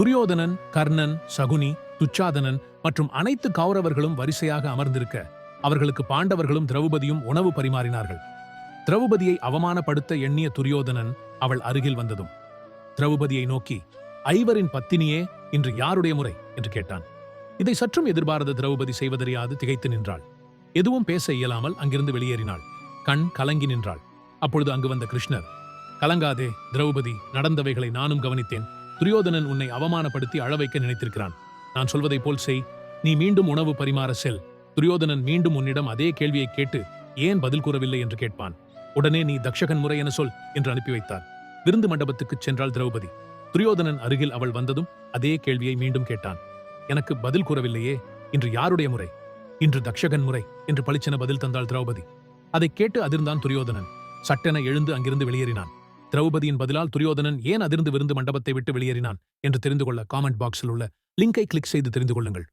துரியோதனன் கர்ணன் சகுனி துச்சாதனன் மற்றும் அனைத்து கௌரவர்களும் வரிசையாக அமர்ந்திருக்க அவர்களுக்கு பாண்டவர்களும் திரௌபதியும் உணவு பரிமாறினார்கள். திரௌபதியை அவமானப்படுத்த எண்ணிய துரியோதனன் அவள் அருகில் வந்ததும் திரௌபதியை நோக்கி ஐவரின் பத்தினியே இன்று யாருடைய முறை? என்று கேட்டான். இதை சற்றும் எதிர்பாராத திரௌபதி செய்வதறியாது திகைத்து நின்றாள். எதுவும் பேச இயலாமல் அங்கிருந்து வெளியேறினாள். கண் கலங்கி நின்றாள். அப்பொழுது அங்கு வந்த கிருஷ்ணர் கலங்காதே திரௌபதி நடந்தவைகளை நானும் கவனித்தேன். துரியோதனன் உன்னை அவமானப்படுத்தி அழவைக்க நினைத்திருக்கிறான். நான் சொல்வதைப் போல் செய். நீ மீண்டும் உணவு பரிமாற செல். துரியோதனன் மீண்டும் உன்னிடம் அதே கேள்வியை கேட்டு ஏன் பதில் கூறவில்லை? என்று கேட்பான். உடனே நீ தக்ஷகன் முறை என சொல் என்று அனுப்பி வைத்தார் விருந்து மண்டபத்துக்குச் சென்றாள் திரௌபதி. துரியோதனன் அருகில் அவள் வந்ததும் அதே கேள்வியை மீண்டும் கேட்டான். எனக்கு பதில் கூறவில்லையே. இன்று யாருடைய முறை? இன்று தக்ஷகன் முறை என்று பளிச்சென பதில் தந்தாள் திரௌபதி. அதைக் கேட்டு அதிர்ந்தான் துரியோதனன். சட்டென எழுந்து அங்கிருந்து வெளியேறினான். திரௌபதியின் பதிலால் துரியோதனன் ஏன் அதிர்ந்து விருந்து மண்டபத்தை விட்டு வெளியேறினான் என்று தெரிந்து கொள்ள காமெண்ட் பாக்ஸில் உள்ள லிங்கை கிளிக் செய்து தெரிந்து கொள்ளுங்கள்.